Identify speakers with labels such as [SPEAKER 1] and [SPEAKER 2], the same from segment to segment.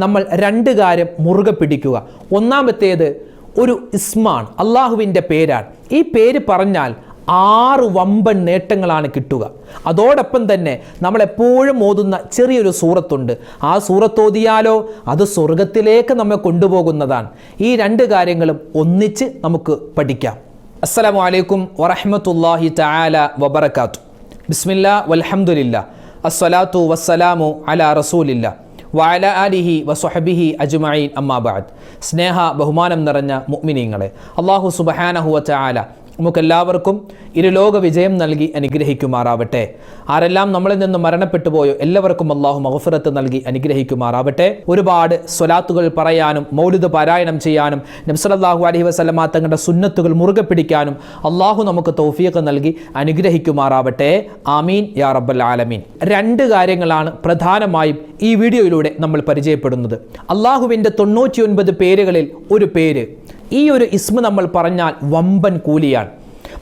[SPEAKER 1] നമ്മൾ രണ്ട് കാര്യം മുറുകെ പിടിക്കുക. ഒന്നാമത്തേത് ഒരു ഇസ്മാൻ അള്ളാഹുവിന്റെ പേരാണ്. ഈ പേര് പറഞ്ഞാൽ ആറ് വമ്പൻ നേട്ടങ്ങളാണ് കിട്ടുക. അതോടൊപ്പം തന്നെ നമ്മളെപ്പോഴും ഓതുന്ന ചെറിയൊരു സൂറത്തുണ്ട്. ആ സൂറത്തോതിയാലോ അത് സ്വർഗത്തിലേക്ക് നമ്മെ കൊണ്ടുപോകുന്നതാണ്. ഈ രണ്ട് കാര്യങ്ങളും ഒന്നിച്ച് നമുക്ക് പഠിക്കാം. അസ്സലാമു അലൈക്കും വറഹ്മത്തുള്ളാഹി തആല വബറകാത്തു. ബിസ്മില്ല വൽഹംദുലില്ല. അസ്സലാത്തു വസ്സലാമു അലാ റസൂലില്ല. വഅല ആലിഹി വസ്വഹബിഹി അജ്മഈൻ അമ്മാബാദ് സ്നേഹ ബഹുമാനം നിറഞ്ഞ മുഅ്മിനീങ്ങളെ അള്ളാഹു സുബ്ഹാനഹു വതആല നമുക്കെല്ലാവർക്കും ഇരുലോക വിജയം നൽകി അനുഗ്രഹിക്കുമാറാവട്ടെ. ആരെല്ലാം നമ്മളിൽ നിന്ന് മരണപ്പെട്ടു പോയോ എല്ലാവർക്കും അള്ളാഹു മഹഫിറത്ത് നൽകി അനുഗ്രഹിക്കുമാറാവട്ടെ. ഒരുപാട് സ്വലാത്തുകൾ പറയാനും മൗലിദ് പാരായണം ചെയ്യാനും നബ്സലല്ലാഹു അലഹി വസ്ലമ തങ്ങളുടെ സുന്നത്തുകൾ മുറുകെ പിടിക്കാനും അള്ളാഹു നമുക്ക് തൗഫീഖ് നൽകി അനുഗ്രഹിക്കുമാറാവട്ടെ. ആമീൻ യാ റബ്ബൽ ആലമീൻ. രണ്ട് കാര്യങ്ങളാണ് പ്രധാനമായും ഈ വീഡിയോയിലൂടെ നമ്മൾ പരിചയപ്പെടുന്നത്. അള്ളാഹുവിന്റെ തൊണ്ണൂറ്റിയൊൻപത് പേരുകളിൽ ഒരു പേര് ഈ ഒരു ഇസ്മ നമ്മൾ പറഞ്ഞാൽ വമ്പൻ കൂലിയാണ്.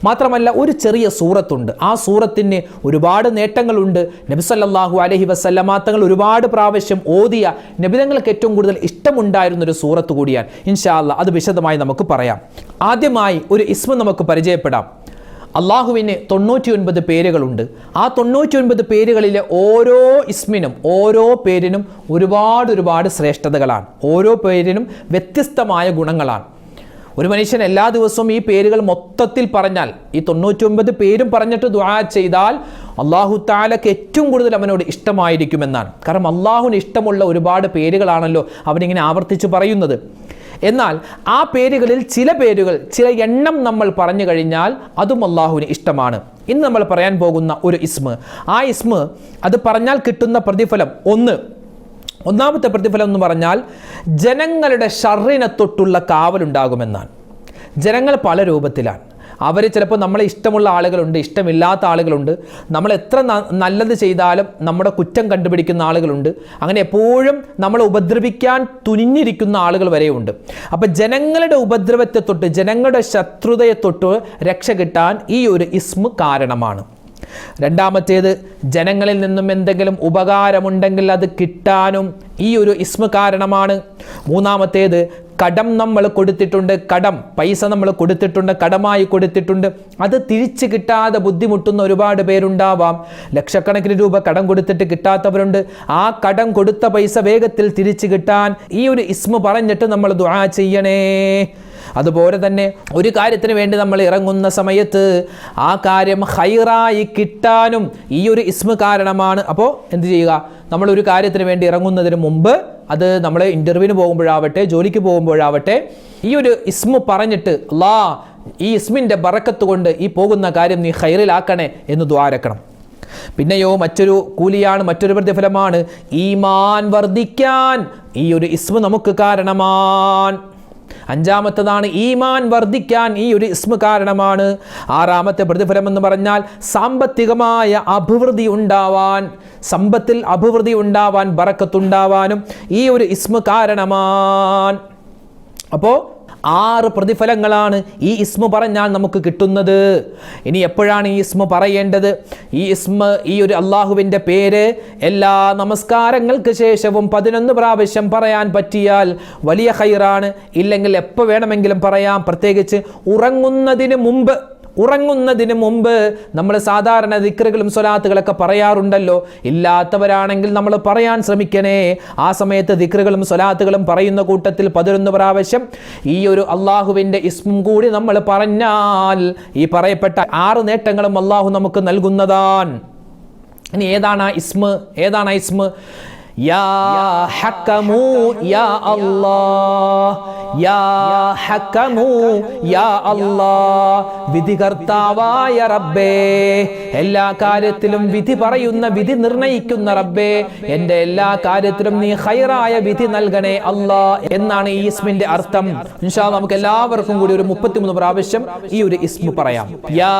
[SPEAKER 1] മാത്രമല്ല ഒരു ചെറിയ സൂറത്തുണ്ട്. ആ സൂറത്തിന് ഒരുപാട് നേട്ടങ്ങളുണ്ട്. നബിസല്ലാഹു അലഹി വസല്ലമാത്തങ്ങൾ ഒരുപാട് പ്രാവശ്യം ഓതിയ നബിതങ്ങൾക്ക് ഏറ്റവും കൂടുതൽ ഇഷ്ടമുണ്ടായിരുന്ന ഒരു സൂറത്ത് കൂടിയാണ്. ഇൻഷാല്ല അത് വിശദമായി നമുക്ക് പറയാം. ആദ്യമായി ഒരു ഇസ്മ നമുക്ക് പരിചയപ്പെടാം. അള്ളാഹുവിന് തൊണ്ണൂറ്റി ഒൻപത് പേരുകളുണ്ട്. ആ തൊണ്ണൂറ്റി ഒൻപത് പേരുകളിലെ ഓരോ ഇസ്മിനും ഓരോ പേരിനും ഒരുപാട് ഒരുപാട് ശ്രേഷ്ഠതകളാണ്. ഓരോ പേരിനും വ്യത്യസ്തമായ ഗുണങ്ങളാണ്. ഒരു മനുഷ്യൻ എല്ലാ ദിവസവും ഈ പേരുകൾ മൊത്തത്തിൽ പറഞ്ഞാൽ ഈ തൊണ്ണൂറ്റി ഒൻപത് പേരും പറഞ്ഞിട്ട് ദുആ ചെയ്താൽ അള്ളാഹു താലക്ക് ഏറ്റവും കൂടുതൽ അവനോട് ഇഷ്ടമായിരിക്കുമെന്നാണ്. കാരണം അള്ളാഹുവിന് ഇഷ്ടമുള്ള ഒരുപാട് പേരുകളാണല്ലോ അവനിങ്ങനെ ആവർത്തിച്ച് പറയുന്നത്. എന്നാൽ ആ പേരുകളിൽ ചില പേരുകൾ ചില എണ്ണം നമ്മൾ പറഞ്ഞു കഴിഞ്ഞാൽ അതും അള്ളാഹുവിന് ഇഷ്ടമാണ്. ഇന്ന് നമ്മൾ പറയാൻ പോകുന്ന ഒരു ഇസ്മ്. ആ ഇസ്മ് അത് പറഞ്ഞാൽ കിട്ടുന്ന പ്രതിഫലം ഒന്ന്. ഒന്നാമത്തെ പ്രതിഫലം എന്ന് പറഞ്ഞാൽ ജനങ്ങളുടെ ഷറിനെ തൊട്ടുള്ള കാവലുണ്ടാകുമെന്നാണ്. ജനങ്ങൾ പല രൂപത്തിലാണ്. അവർ ചിലപ്പോൾ നമ്മളെ ഇഷ്ടമുള്ള ആളുകളുണ്ട് ഇഷ്ടമില്ലാത്ത ആളുകളുണ്ട്. നമ്മൾ എത്ര നല്ലത് ചെയ്താലും നമ്മുടെ കുറ്റം കണ്ടുപിടിക്കുന്ന ആളുകളുണ്ട്. അങ്ങനെ എപ്പോഴും നമ്മളെ ഉപദ്രവിക്കാൻ തുനിഞ്ഞിരിക്കുന്ന ആളുകൾ വരെയുണ്ട്. അപ്പോൾ ജനങ്ങളുടെ ഉപദ്രവത്തെ തൊട്ട് ജനങ്ങളുടെ ശത്രുതയെ തൊട്ട് രക്ഷ കിട്ടാൻ ഈ ഒരു ഇസ്മ കാരണമാണ്. രണ്ടാമത്തേത് ജനങ്ങളിൽ നിന്നും എന്തെങ്കിലും ഉപകാരമുണ്ടെങ്കിൽ അത് കിട്ടാനും ഈ ഒരു ഇസ്മ കാരണമാണ്. മൂന്നാമത്തേത് കടം നമ്മൾ കൊടുത്തിട്ടുണ്ട് കടം പൈസ നമ്മൾ കൊടുത്തിട്ടുണ്ട് കടമായി കൊടുത്തിട്ടുണ്ട്. അത് തിരിച്ചു കിട്ടാതെ ബുദ്ധിമുട്ടുന്ന ഒരുപാട് പേരുണ്ടാവാം. ലക്ഷക്കണക്കിന് രൂപ കടം കൊടുത്തിട്ട് കിട്ടാത്തവരുണ്ട്. ആ കടം കൊടുത്ത പൈസ വേഗത്തിൽ തിരിച്ചു കിട്ടാൻ ഈ ഒരു ഇസ്മു പറഞ്ഞിട്ട് നമ്മൾ ദുആ ചെയ്യണേ. അതുപോലെ തന്നെ ഒരു കാര്യത്തിന് വേണ്ടി നമ്മൾ ഇറങ്ങുന്ന സമയത്ത് ആ കാര്യം ഹൈറായി കിട്ടാനും ഈ ഒരു ഇസ്മ കാരണമാണ്. അപ്പോൾ എന്ത് ചെയ്യുക? നമ്മൾ ഒരു കാര്യത്തിന് വേണ്ടി ഇറങ്ങുന്നതിന് മുമ്പ് അത് നമ്മൾ ഇന്റർവ്യൂവിന് പോകുമ്പോഴാവട്ടെ ജോലിക്ക് പോകുമ്പോഴാവട്ടെ ഈ ഒരു ഇസ്മു പറഞ്ഞിട്ട് ലാ ഈ ഇസ്മിന്റെ ബറക്കത്ത് കൊണ്ട് ഈ പോകുന്ന കാര്യം നീ ഹൈറിലാക്കണേ എന്ന് ദ്വാരക്കണം പിന്നെയോ മറ്റൊരു കൂലിയാണ് മറ്റൊരു പ്രതിഫലമാണ് ഈമാൻ വർദ്ധിക്കാൻ ഈ ഒരു ഇസ്മു നമുക്ക് കാരണമാണ് അഞ്ചാമത്തതാണ് ഈമാൻ വർദ്ധിക്കാൻ ഈ ഒരു ഇസ്മ കാരണമാണ്. ആറാമത്തെ പ്രതിഫലം എന്ന് പറഞ്ഞാൽ സാമ്പത്തികമായ അഭിവൃദ്ധി ഉണ്ടാവാൻ സമ്പത്തിൽ അഭിവൃദ്ധി ഉണ്ടാവാൻ ബറക്കത്തുണ്ടാവാനും ഈ ഒരു ഇസ്മ കാരണമാണ്. അപ്പോൾ ആറ് പ്രതിഫലങ്ങളാണ് ഈ ഇസ്മ പറഞ്ഞാൽ നമുക്ക് കിട്ടുന്നത്. ഇനി എപ്പോഴാണ് ഈ ഇസ്മ പറയേണ്ടത്? ഈ ഇസ്മ ഈ ഒരു അള്ളാഹുവിന്റെ പേര് എല്ലാ നമസ്കാരങ്ങൾക്ക് ശേഷവും പതിനൊന്ന് പ്രാവശ്യം പറയാൻ പറ്റിയാൽ വലിയ ഹൈറാണ് ഇല്ലെങ്കിൽ എപ്പോൾ വേണമെങ്കിലും പറയാം. പ്രത്യേകിച്ച് ഉറങ്ങുന്നതിന് മുമ്പ് ഉറങ്ങുന്നതിന് മുമ്പ് നമ്മൾ സാധാരണ ദിക്കറുകളും സ്വലാത്തുകളൊക്കെ പറയാറുണ്ടല്ലോ. ഇല്ലാത്തവരാണെങ്കിൽ നമ്മൾ പറയാൻ ശ്രമിക്കണേ. ആ സമയത്ത് ദിക്കറുകളും സ്വലാത്തുകളും പറയുന്ന കൂട്ടത്തിൽ പതിനൊന്ന് പ്രാവശ്യം ഈ ഒരു അള്ളാഹുവിന്റെ ഇസ്മും കൂടി നമ്മൾ പറഞ്ഞാൽ ഈ പറയപ്പെട്ട ആറ് നേട്ടങ്ങളും അള്ളാഹു നമുക്ക് നൽകുന്നതാണ് ഇനി ഏതാണ് ആ ഇസ്മ? ഏതാണ് ആ ഇസ്മ? യാ ഹക്കമു യാ അല്ലാഹ്. യാ ഹക്കമു യാ അല്ലാഹ്. വിധികർത്താവായ റബ്ബേ എല്ലാ കാര്യത്തിലും വിധി പറയുന്ന വിധി നിർണയിക്കുന്ന റബ്ബേ എന്റെ എല്ലാ കാര്യത്തിലും നീ ഹൈറായ വിധി നൽകണേ അല്ലാ എന്നാണ് ഈ ഇസ്മിന്റെ അർത്ഥം. ഇൻഷാ അല്ലാ നമുക്ക് എല്ലാവർക്കും കൂടി ഒരു മുപ്പത്തിമൂന്ന് പ്രാവശ്യം ഈ ഒരു ഇസ്മു പറയാം. യാ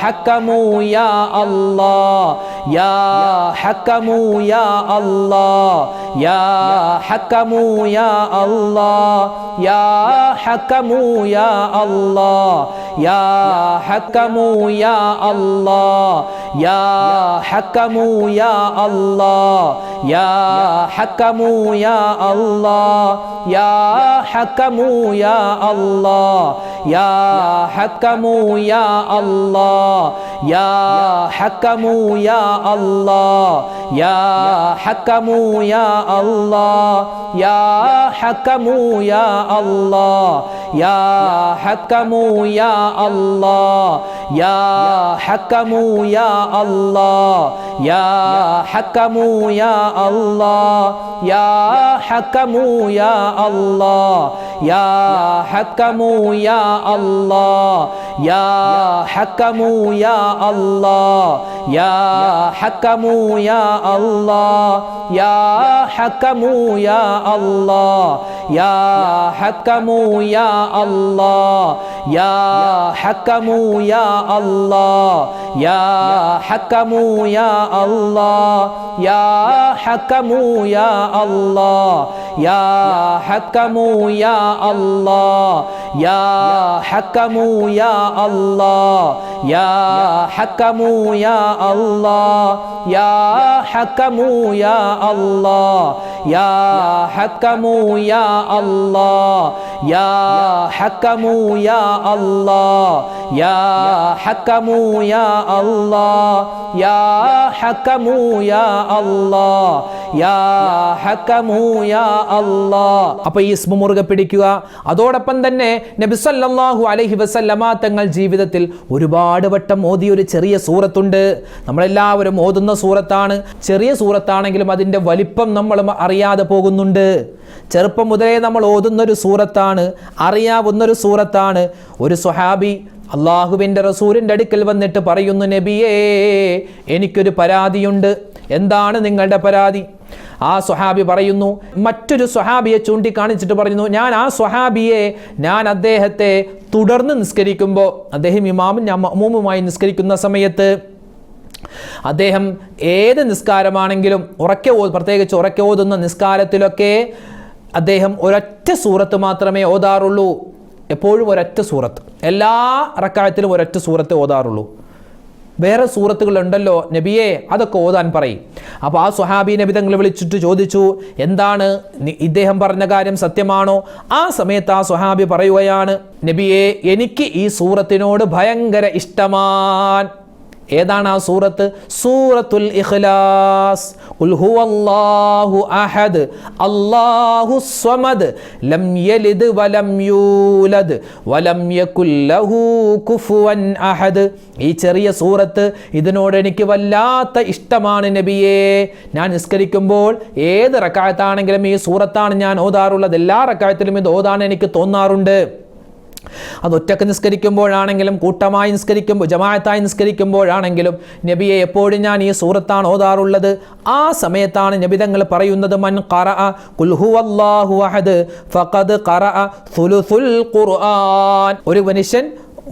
[SPEAKER 1] ഹക്കമു യാ അല്ലാഹ്. യാ ഹക്കമു യാ അല്ലാഹ് യാ ഹക്കമു യാ അല്ലാഹ് യാ ഹക്കമു യാ അല്ലാഹ് യാ ഹക്കമു യാ അല്ലാ യാ ഹക്കമു യാ അല്ലാ യാ ഹക്കമു യാ അല്ലാ യാ ഹക്കമു യാ അല്ലാ യാ ഹക്കമു യാ അല്ലാ യാ ഹക്കമു യാ അല്ലാ യാ ഹക്കമു യാ അല്ലാ യാ ഹക്കമു യാ അല്ലാ യാ ഹക്കമു আল্লাহ। ইয়া হাকামু ইয়া আল্লাহ। ইয়া হাকামু ইয়া আল্লাহ। ইয়া হাকামু ইয়া আল্লাহ। അല്ലാ യാ ഹക്കമു യാ അല്ലാ യാ ഹക്കമു യാ അല്ലാ യാ ഹക്കമു യാ അല്ലാ യാ ഹക്കമു യാ അല്ലാ യാ ഹക്കമു യാ അല്ലാ യാ ഹക്കമു യാ അല്ലാ യാ ഹക്കമു യാ അല്ലാ യാ ഹക്കമു യാ അല്ലാ യാ ഹക്കമു يا الله يا حكم يا الله. يا حكم يا الله يا حكم يا الله يا حكم يا الله يا حكم يا الله يا حكم يا الله يا حكم يا الله يا حكم يا الله അപ്പോൾ ഈ ഇസ്മ മുറുകെ പിടിക്കുക അതോടൊപ്പം തന്നെ നബി സല്ലല്ലാഹു അലൈഹി വസല്ലമ തങ്ങൾ ജീവിതത്തിൽ ഒരുപാട് വട്ടം ഓതിയ ഒരു ചെറിയ സൂറത്തുണ്ട്. നമ്മളെല്ലാവരും ഓതുന്ന സൂറത്താണ്. ചെറിയ സൂറത്താണെങ്കിലും അതിന്റെ വലിപ്പം നമ്മൾ അറിയാതെ പോകുന്നുണ്ട്. ചെറുപ്പം മുതലേ നമ്മൾ ഓതുന്നൊരു സൂറത്താണ് അറിയാവുന്നൊരു സൂറത്താണ്. ഒരു സ്വഹാബി അള്ളാഹുവിന്റെ റസൂലിന്റെ അടുക്കൽ വന്നിട്ട് പറയുന്നു നബിയേ എനിക്കൊരു പരാതിയുണ്ട്. എന്താണ് നിങ്ങളുടെ പരാതി? ആ സ്വഹാബി പറയുന്നു മറ്റൊരു സ്വഹാബിയെ ചൂണ്ടിക്കാണിച്ചിട്ട് പറയുന്നു ഞാൻ ആ സ്വഹാബിയെ ഞാൻ അദ്ദേഹത്തെ തുടർന്ന് നിസ്കരിക്കുമ്പോൾ അദ്ദേഹം ഇമാമും ഞാൻ മഅ്മൂമുമായി നിസ്കരിക്കുന്ന സമയത്ത് അദ്ദേഹം ഏത് നിസ്കാരമാണെങ്കിലും ഉറക്കെ ഓ പ്രത്യേകിച്ച് ഉറക്കെ ഓതുന്ന നിസ്കാരത്തിലൊക്കെ അദ്ദേഹം ഒരൊറ്റ സൂറത്ത് മാത്രമേ ഓതാറുള്ളൂ. എപ്പോഴും ഒരൊറ്റ സൂറത്ത്. എല്ലാ റക്കായത്തിലും ഒരൊറ്റ സൂറത്ത് ഓതാറുള്ളൂ. വേറെ സൂറത്തുകളുണ്ടല്ലോ നബിയെ അതൊക്കെ ഓതാൻ പറയും. അപ്പോൾ ആ സുഹാബി നബി തങ്ങൾ വിളിച്ചിട്ട് ചോദിച്ചു എന്താണ് ഇദ്ദേഹം പറഞ്ഞ കാര്യം സത്യമാണോ? ആ സമയത്ത് ആ സുഹാബി പറയുകയാണ് നബിയെ എനിക്ക് ഈ സൂറത്തിനോട് ഭയങ്കര ഇഷ്ടമാൻ. ഏതാണ് ആ സൂറത്ത്? സൂറത്തുൽ ഇഖ്ലാസ്. ഉൽഹുവല്ലാഹു ഹുവല്ലാഹു അഹദ്. അല്ലാഹു സ്വമദ്. ലം യലിദ് വലം യൂലദ്. വലം യകുല്ലഹു ലഹു കുഫുവൻ അഹദ്. ഈ ചെറിയ സൂറത്ത് ഇതിനോട് എനിക്ക് വല്ലാത്ത ഇഷ്ടമാണ് നബിയേ. ഞാൻ നിസ്കരിക്കുമ്പോൾ ഏത് റക്കായത്താണെങ്കിലും ഈ സൂറത്താണ് ഞാൻ ഓതാറുള്ളത്. എല്ലാ റക്കായത്തിലും ഇത് ഓതാൻ എനിക്ക് തോന്നാറുണ്ട്. അത് ഒറ്റയ്ക്ക് നിസ്കരിക്കുമ്പോഴാണെങ്കിലും കൂട്ടമായി നിസ്കരിക്കുമ്പോൾ ജമാഅത്തായി നിസ്കരിക്കുമ്പോഴാണെങ്കിലും നബിയെ എപ്പോഴും ഞാൻ ഈ സൂറത്താണ് ഓതാറുള്ളത്. ആ സമയത്താണ് നബിതങ്ങൾ പറയുന്നത് മൻ ഖറഅ ഖുൽ ഹുവല്ലാഹു അഹദ് ഫഖദ് ഖുർആൻ. ഒരു മനുഷ്യൻ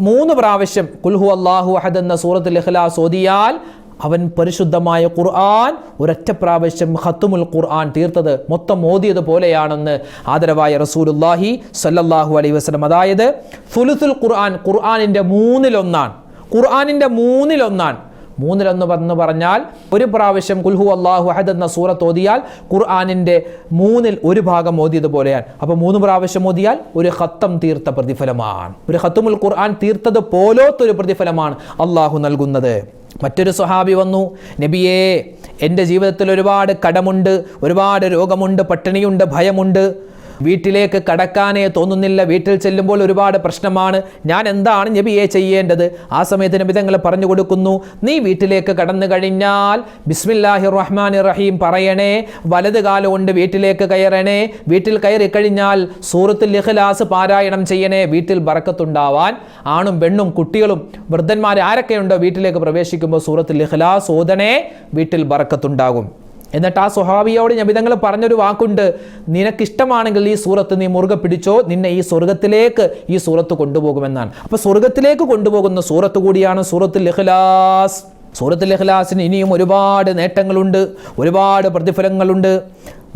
[SPEAKER 1] മൂന്ന് പ്രാവശ്യം കുൽഹു അള്ളാഹു അഹദ് എന്ന സൂറത്തുൽ ഇഖ്ലാസ് ഓതിയാൽ അവൻ പരിശുദ്ധമായ ഖുർആൻ ഒരൊറ്റ പ്രാവശ്യം ഖത്തുമുൽ ഖുർആൻ തീർത്തത് മൊത്തം ഓതിയത് പോലെയാണെന്ന് ആദരവായ റസൂലുല്ലാഹി സല്ലല്ലാഹു അലൈഹി വസല്ലം. അതായത് ഫുലുസുൽ ഖുർആൻ ഖുർആനിന്റെ മൂന്നിലൊന്നാണ്. ഖുർആനിന്റെ മൂന്നിലൊന്നാണ്. മൂന്നിലൊന്ന് എന്ന് പറഞ്ഞാൽ ഒരു പ്രാവശ്യം കുൽഹു അള്ളാഹു അഹദ് എന്ന സൂറത്ത് ഓതിയാൽ ഖുർആാനിന്റെ മൂന്നിൽ ഒരു ഭാഗം ഓതിയത് പോലെയാണ്. അപ്പോൾ മൂന്ന് പ്രാവശ്യം ഓതിയാൽ ഒരു ഖത്തം തീർത്ത പ്രതിഫലമാണ്. ഒരു ഖത്തുമുൽ ഖുർആൻ തീർത്തത് പോലോത്തൊരു പ്രതിഫലമാണ് അള്ളാഹു നൽകുന്നത്. മറ്റൊരു സ്വഹാബി വന്നു നബിയേ എന്റെ ജീവിതത്തിൽ ഒരുപാട് കടമുണ്ട് ഒരുപാട് രോഗമുണ്ട് പട്ടിണിയുണ്ട് ഭയമുണ്ട്. വീട്ടിലേക്ക് കടക്കാനേ തോന്നുന്നില്ല. വീട്ടിൽ ചെല്ലുമ്പോൾ ഒരുപാട് പ്രശ്നമാണ്. ഞാൻ എന്താണ് നബിയെ ചെയ്യേണ്ടത്? ആ സമയത്ത് നബി തങ്ങൾ പറഞ്ഞു കൊടുക്കുന്നു നീ വീട്ടിലേക്ക് കടന്നു കഴിഞ്ഞാൽ ബിസ്മില്ലാഹി റഹ്മാൻ റഹീം പറയണേ വലത് കാലം കൊണ്ട് വീട്ടിലേക്ക് കയറണേ വീട്ടിൽ കയറി കഴിഞ്ഞാൽ സൂറത്തുൽ ഇഖ്ലാസ് പാരായണം ചെയ്യണേ വീട്ടിൽ ബറക്കത്തുണ്ടാവാൻ ആണും പെണ്ണും കുട്ടികളും വൃദ്ധന്മാർ ആരൊക്കെയുണ്ടോ വീട്ടിലേക്ക് പ്രവേശിക്കുമ്പോൾ സൂറത്തുൽ ഇഖ്ലാസ് ഓതണേ വീട്ടിൽ ബറക്കത്തുണ്ടാകും. എന്നിട്ട് ആ സ്വഹാബിയോട് ഞബിതങ്ങൾ പറഞ്ഞൊരു വാക്കുണ്ട്. നിനക്കിഷ്ടമാണെങ്കിൽ ഈ സൂറത്ത് നീ മുറുകെ പിടിച്ചോ നിന്നെ ഈ സ്വർഗത്തിലേക്ക് ഈ സൂറത്ത് കൊണ്ടുപോകുമെന്നാണ്. അപ്പോൾ സ്വർഗത്തിലേക്ക് കൊണ്ടുപോകുന്ന സൂറത്ത് കൂടിയാണ് സൂറത്തുൽ ഇഖ്ലാസ്. സൂറത്തുൽ ഇഖ്ലാസിന് ഇനിയും ഒരുപാട് നേട്ടങ്ങളുണ്ട് ഒരുപാട് പ്രതിഫലങ്ങളുണ്ട്.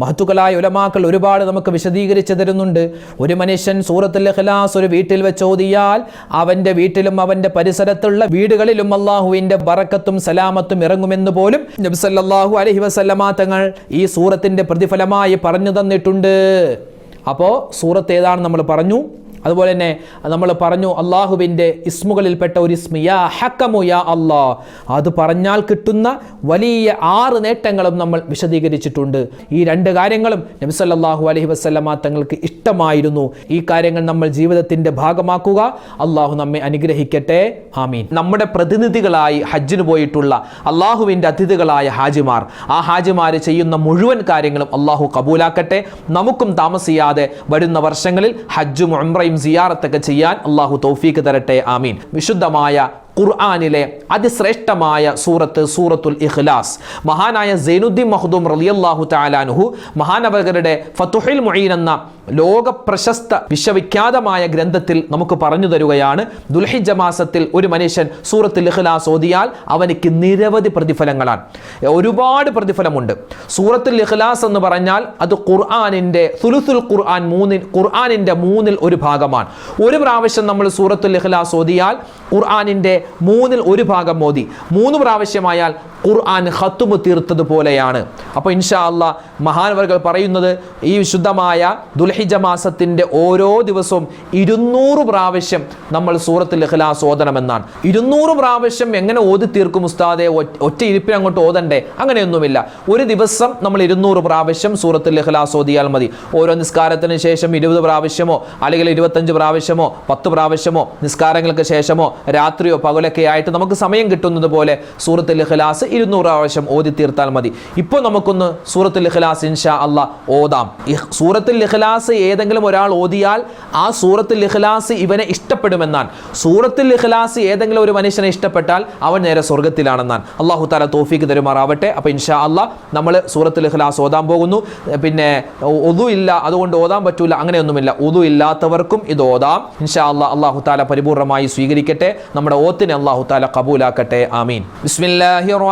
[SPEAKER 1] മഹത്തുക്കളായ ഉലമാക്കൾ ഒരുപാട് നമുക്ക് വിശദീകരിച്ച് തരുന്നുണ്ട്. ഒരു മനുഷ്യൻ സൂറത്തുൽ ഇഖ്ലാസ് ഒരു വീട്ടിൽ വെച്ച് ഓതിയാൽ അവന്റെ വീട്ടിലും അവന്റെ പരിസരത്തുള്ള വീടുകളിലും അള്ളാഹുവിന്റെ ബറക്കത്തും സലാമത്തും ഇറങ്ങുമെന്ന് പോലും നബ്സല്ലാഹു അലഹി വസല്ലമാ തങ്ങൾ ഈ സൂറത്തിന്റെ പ്രതിഫലമായി പറഞ്ഞു തന്നിട്ടുണ്ട്. അപ്പോൾ സൂറത്ത് ഏതാണ് നമ്മൾ പറഞ്ഞു? അതുപോലെ തന്നെ നമ്മൾ പറഞ്ഞു അള്ളാഹുവിന്റെ ഇസ്മുകളിൽപ്പെട്ട ഒരു ഇസ്മി യാ ഹക്കമു യാ അള്ളാ അത് പറഞ്ഞാൽ കിട്ടുന്ന വലിയ ആറ് നേട്ടങ്ങളും നമ്മൾ വിശദീകരിച്ചിട്ടുണ്ട്. ഈ രണ്ട് കാര്യങ്ങളും നബിസല്ലാഹു അലഹി വസല്ലമ തങ്ങൾക്ക് ഇഷ്ടമായിരുന്നു. ഈ കാര്യങ്ങൾ നമ്മൾ ജീവിതത്തിന്റെ ഭാഗമാക്കുക. അള്ളാഹു നമ്മെ അനുഗ്രഹിക്കട്ടെ. ആമീൻ. നമ്മുടെ പ്രതിനിധികളായി ഹജ്ജിന് പോയിട്ടുള്ള അള്ളാഹുവിന്റെ അതിഥികളായ ഹാജിമാർ ആ ഹാജിമാർ ചെയ്യുന്ന മുഴുവൻ കാര്യങ്ങളും അള്ളാഹു കബൂലാക്കട്ടെ. നമുക്കും താമസിയാതെ വരുന്ന വർഷങ്ങളിൽ ഹജ്ജും ഉംറയും സിയാറത്തൊക്കെ ചെയ്യാൻ അള്ളാഹു തൗഫീക്ക് തരട്ടെ ആമീൻ. വിശുദ്ധമായ ഖുർആാനിലെ അതിശ്രേഷ്ഠമായ സൂറത്ത് സൂറത്തുൽ ഇഖ്ലാസ്. മഹാനായ സൈനുദ്ദീൻ മഹ്ദൂം റളിയല്ലാഹു താലാനുഹു മഹാനവകരുടെ ഫതുഹിൽ മുഈൻ എന്ന ലോക പ്രശസ്ത വിശ്വവിഖ്യാതമായ ഗ്രന്ഥത്തിൽ നമുക്ക് പറഞ്ഞു തരുകയാണ്. ദുൽഹിജ മാസത്തിൽ ഒരു മനുഷ്യൻ സൂറത്തുൽ ഇഖ്ലാസ് ഓതിയാൽ അവനിക്ക് നിരവധി പ്രതിഫലങ്ങളാണ്. ഒരുപാട് പ്രതിഫലമുണ്ട്. സൂറത്തുൽ ഇഖ്ലാസ് എന്ന് പറഞ്ഞാൽ അത് ഖുർആാനിന്റെ സുലുസുൽ ഖുർആൻ മൂന്നിൽ ഖുർആാനിന്റെ മൂന്നിൽ ഒരു ഭാഗമാണ്. ഒരു പ്രാവശ്യം നമ്മൾ സൂറത്തുൽ ഇഖ്ലാസ് ഓതിയാൽ ഖുർആാനിന്റെ മൂന്നിൽ ഒരു ഭാഗം മോദി മൂന്ന് പ്രാവശ്യമായാൽ ഖുർആൻ ഹത്തുമ് തീർത്തതുപോലെയാണ്. അപ്പോൾ ഇൻഷാ അള്ളാ മഹാനവർകൾ പറയുന്നത് ഈ വിശുദ്ധമായ ദുൽഹിജ മാസത്തിന്റെ ഓരോ ദിവസവും ഇരുന്നൂറ് പ്രാവശ്യം നമ്മൾ സൂറത്തുൽ ഇഖ്ലാസ് ഓതണമെന്നാണ്. ഇരുന്നൂറ് പ്രാവശ്യം എങ്ങനെ ഓതി തീർക്കും ഉസ്താദെ? ഒറ്റ ഇരിപ്പിന് അങ്ങോട്ട് ഓതണ്ടേ? അങ്ങനെയൊന്നുമില്ല. ഒരു ദിവസം നമ്മൾ ഇരുന്നൂറ് പ്രാവശ്യം സൂറത്തുൽ ഇഖ്ലാസ് ഓതിയാൽ മതി. ഓരോ നിസ്കാരത്തിന് ശേഷം ഇരുപത് പ്രാവശ്യമോ അല്ലെങ്കിൽ ഇരുപത്തഞ്ച് പ്രാവശ്യമോ പത്ത് പ്രാവശ്യമോ നിസ്കാരങ്ങൾക്ക് ശേഷമോ രാത്രിയോ പകലൊക്കെ ആയിട്ട് നമുക്ക് സമയം കിട്ടുന്നത് പോലെ സൂറത്തുൽ ഇഖ്ലാസ് ഇരുന്നൂറ് പ്രാവശ്യം ഓതി തീർത്താൽ മതി. ഇപ്പോൾ നമുക്കൊന്ന് സൂറത്തുൽ ഇഖ്ലാസ് ഇൻഷാ അള്ളാ ഓതാം. സൂറത്തുൽ ഇഖ്ലാസ് ഏതെങ്കിലും ഒരാൾ ഓതിയാൽ ആ സൂറത്തുൽ ഇഖ്ലാസ് ഇവനെ ഇഷ്ടപ്പെടുമെന്നാൽ സൂറത്തുൽ ഇഖ്ലാസ് ഏതെങ്കിലും ഒരു മനുഷ്യനെ ഇഷ്ടപ്പെട്ടാൽ അവൻ നേരെ സ്വർഗത്തിലാണെന്നാണ് അള്ളാഹു താല തോഫീക്ക് തരുമാറാവട്ടെ. അപ്പോൾ ഇൻഷാ അല്ല നമ്മൾ സൂറത്തുൽ ഇഖ്ലാസ് ഓതാൻ പോകുന്നു. പിന്നെ ഒതു ഇല്ല അതുകൊണ്ട് ഓതാൻ പറ്റൂല അങ്ങനെയൊന്നുമില്ല. ഒതു ഇല്ലാത്തവർക്കും ഇത് ഓതാം. ഇൻഷാ അല്ല അള്ളാഹു താല പരിപൂർണമായി സ്വീകരിക്കട്ടെ. നമ്മുടെ ഓത്തിനെ അള്ളാഹു താല കബൂലാക്കട്ടെ. ആമീൻ. ബിസ്മില്ലാഹി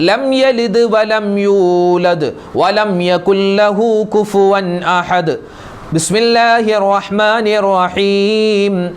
[SPEAKER 1] ലം യലിദ് വലം യൂലദ് വലം യകുല്ലഹു കുഫുവൻ അഹദ്. ബിസ്മില്ലാഹിർ റഹ്മാനിർ റഹീം.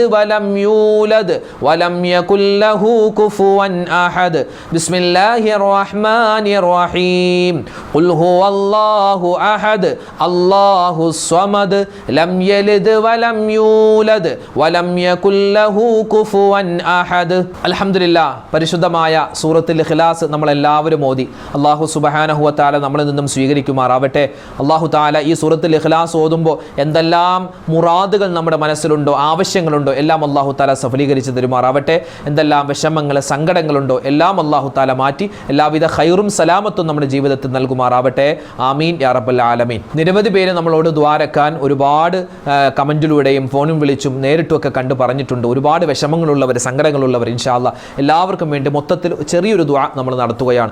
[SPEAKER 1] വലം യൂലദ് വലം യകുല്ലഹു കുഫുവൻ അഹദ്. ബിസ്മില്ലാഹിർ റഹ്മാനിർ റഹീം ഖുൽ ഹുവല്ലാഹു അഹദ് അല്ലാഹു സ്വമദ്. ലം യലിദ് വലം യൂലദ് വലം യകുല്ലഹു കുഫുവൻ അഹദ്. അൽഹംദുലില്ലാ പരിശുദ്ധമായ സൂറത്തുൽ ഇഖ്ലാസ് നമ്മളെല്ലാവരും ഓതി. അല്ലാഹു സുബ്ഹാനഹു വതആല നമ്മളിൽ നിന്നും സ്വീകരിക്കുമാറാവട്ടെ. അല്ലാഹു തആല ഈ സൂറത്തുൽ ഇഖ്ലാസ് ഓതുമ്പോൾ എന്തെല്ലാം മുറാദുകൾ നമ്മുടെ മനസ്സിലുണ്ടോ ആവശ്യങ്ങളുണ്ടോ എല്ലാം അള്ളാഹു താല സഫലീകരിച്ച് തരുമാറാവട്ടെ. എന്തെല്ലാം വിഷമങ്ങൾ സങ്കടങ്ങളുണ്ടോ? എല്ലാം അള്ളാഹു താല മാറ്റി എല്ലാവിധ ഹൈറും സലാമത്തും നമ്മുടെ ജീവിതത്തിൽ നൽകുമാറാവട്ടെ. ആമീൻ യാ റബ്ബൽ ആലമീൻ. നിരവധി പേര് നമ്മളോട് ദ്വാരക്കാൻ ഒരുപാട് കമന്റിലൂടെയും ഫോണും വിളിച്ചും നേരിട്ടുമൊക്കെ കണ്ടു പറഞ്ഞിട്ടുണ്ട്. ഒരുപാട് വിഷമങ്ങളുള്ളവർ സങ്കടങ്ങളുള്ളവർ ഇൻഷാല്ല എല്ലാവർക്കും വേണ്ടി മൊത്തത്തിൽ ചെറിയൊരു ദ്വാ നമ്മൾ നടത്തുകയാണ്.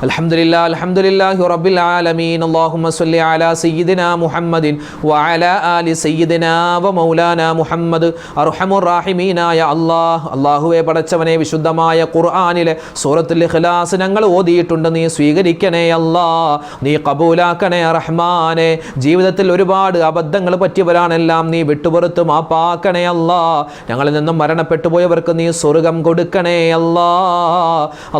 [SPEAKER 1] الحمد لله الحمد لله رب العالمين اللهم صل على سيدنا محمد وعلى آل سيدنا ومولانا محمد أرحم الراحمين يا الله അള്ളാഹുവെ പടച്ചവനെ വിശുദ്ധമായ ഖുർആനിലെ സൂറത്തുൽ ഇഖ്ലാസ് ഞങ്ങൾ ഓതിയിട്ടുണ്ട് നീ സ്വീകരിക്കണേ അല്ലാ നീ കബൂലാക്കണേ റഹ്മാനെ ജീവിതത്തിൽ ഒരുപാട് അബദ്ധങ്ങൾ പറ്റിയവരാണെല്ലാം നീ വിട്ടുപുറത്ത് മാപ്പാക്കണേ അല്ലാ ഞങ്ങളിൽ നിന്നും മരണപ്പെട്ടു പോയവർക്ക് നീ സ്വർഗം കൊടുക്കണേ അല്ലാ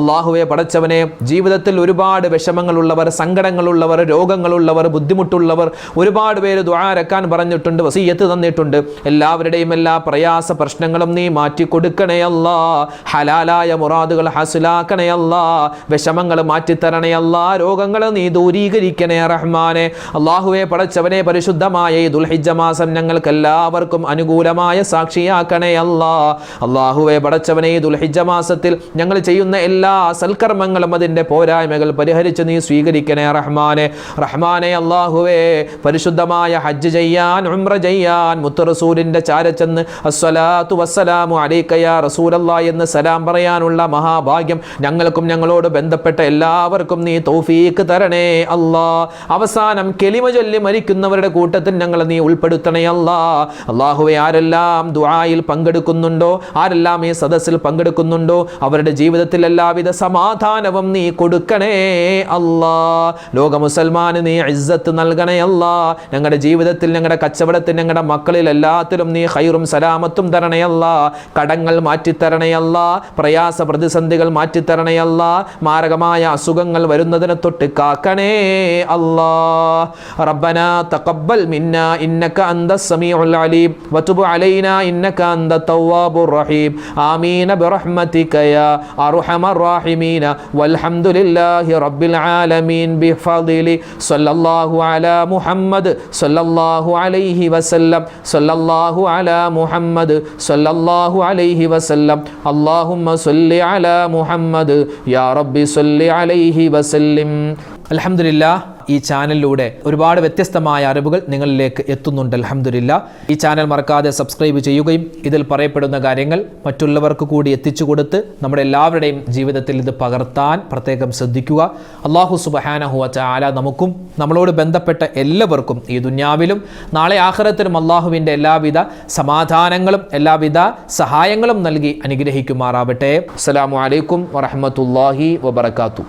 [SPEAKER 1] അള്ളാഹുവെ പടച്ചവനെ ജീവിതത്തിൽ ഒരുപാട് വിഷമങ്ങളുള്ളവർ സങ്കടങ്ങളുള്ളവർ രോഗങ്ങളുള്ളവർ ബുദ്ധിമുട്ടുള്ളവർ ഒരുപാട് പേര് ദ്വാരക്കാൻ പറഞ്ഞിട്ടുണ്ട് വസീയത്ത് തന്നിട്ടുണ്ട്. എല്ലാവരുടെയും എല്ലാ പ്രയാസ പ്രശ്നങ്ങളും നീ മാറ്റി കൊടുക്കണേ അല്ലാ. ഹലാലായ മുറാദുകൾ ഹസുലാക്കണേ വിഷമങ്ങൾ മാറ്റിത്തരണേ അല്ലാ. രോഗങ്ങൾ നീ ദൂരീകരിക്കണേ റഹ്മാനെ. അള്ളാഹുവെ പടച്ചവനെ പരിശുദ്ധമായ ഈ ദുൽഹിജ്ജ മാസം ഞങ്ങൾക്ക് എല്ലാവർക്കും അനുകൂലമായ സാക്ഷിയാക്കണേ അല്ലാ. അള്ളാഹുവെ പടച്ചവനെ ഈ ദുൽഹിജ്ജ മാസത്തിൽ ഞങ്ങൾ ചെയ്യുന്ന എല്ലാ സൽക്കർമ്മങ്ങളും അതിന്റെ പോരായ്മകൾ പരിഹരിച്ച് നീ സ്വീകരിക്കണേ റഹ്മാനെ. റഹ്മാനെ അള്ളാഹുവേ പരിശുദ്ധമായ ഹജ്ജ് ചെയ്യാൻ ഉംറ ചെയ്യാൻ മുത്തറസൂലിന്റെ ചാരച്ചെന്ന് അസ്വലാത്തു വസ്സലാമു അലൈക്കയ റസൂലല്ലാ എന്ന് സലാം പറയാനുള്ള മഹാഭാഗ്യം ഞങ്ങൾക്കും ഞങ്ങളോട് ബന്ധപ്പെട്ട എല്ലാവർക്കും നീ തൗഫീക്ക് തരണേ അല്ലാ. അവസാനം കെളിമ ചൊല്ലി മരിക്കുന്നവരുടെ കൂട്ടത്തിൽ ഞങ്ങൾ നീ ഉൾപ്പെടുത്തണേ അല്ലാ. അള്ളാഹുവെ ആരെല്ലാം ദുആയിൽ പങ്കെടുക്കുന്നുണ്ടോ ആരെല്ലാം ഈ സദസ്സിൽ പങ്കെടുക്കുന്നുണ്ടോ അവരുടെ ജീവിതത്തിൽ എല്ലാവിധ സമാധാനവും നീ കൊടുക്കണേ അല്ലാ. ലോക മുസൽമാന് നീ ഇസ്സത്ത് നൽകണേ അല്ലാ. ഞങ്ങളുടെ ജീവിതത്തിൽ ഞങ്ങളുടെ കച്ചവടത്തിൽ ഞങ്ങളുടെ മക്കളിൽ എല്ലാത്തിലും നീ ഹൈറും സലാമത്തും തരണേ അല്ലാ. കടങ്ങൾ മാറ്റിത്തരണയല്ല പ്രയാസ പ്രതിസന്ധികൾ മാറ്റിത്തരണയല്ല മാരകമായ അസുഖങ്ങൾ വരുന്നതിനെ തൊട്ട് കാക്കണേ അല്ലാ. റബ്ബന തഖബ്ബൽ മിന്ന ഇന്നക അന്ത സമീഉൽ അലീം. വതുബ് അലൈന ഇന്നക അന്ത തവ്വാബുർ റഹീം. ആമീന ബിറഹ്മതിക യാ അർഹമർ റാഹിമീന. വൽഹംദുലില്ലാഹി റബ്ബിൽ ആലമീൻ ബിഫദ്ലി സല്ലല്ലാഹു അലാ മുഹമ്മദ് സല്ലല്ലാഹു അലൈഹി വസല്ലം സല്ലല്ലാഹു അലാ മുഹമ്മദ് സല്ലല്ലാഹു അലൈഹി വസല്ലം അല്ലാഹുമ്മ സല്ലി അലാ മുഹമ്മദ് യാ റബ്ബി സല്ലി അലൈഹി വസല്ലിം അൽഹംദുലില്ലാ ഈ ചാനലിലൂടെ ഒരുപാട് വ്യത്യസ്തമായ അറിവുകൾ നിങ്ങളിലേക്ക് എത്തുന്നുണ്ട് അലഹമില്ല ഈ ചാനൽ മറക്കാതെ സബ്സ്ക്രൈബ് ചെയ്യുകയും ഇതിൽ പറയപ്പെടുന്ന കാര്യങ്ങൾ മറ്റുള്ളവർക്ക് കൂടി എത്തിച്ചു കൊടുത്ത് നമ്മുടെ എല്ലാവരുടെയും ജീവിതത്തിൽ ഇത് പകർത്താൻ പ്രത്യേകം ശ്രദ്ധിക്കുക. അള്ളാഹു സുബഹാനഹു ചാല നമുക്കും നമ്മളോട് ബന്ധപ്പെട്ട എല്ലാവർക്കും ഈ ദുന്യാവിലും നാളെ ആഖിറത്തിലും അള്ളാഹുവിന്റെ എല്ലാവിധ സമാധാനങ്ങളും എല്ലാവിധ സഹായങ്ങളും നൽകി അനുഗ്രഹിക്കുമാറാവട്ടെ. അസ്സലാമു അലൈക്കും വറഹ്മത്തുള്ളാഹി വബറകാതുഹു.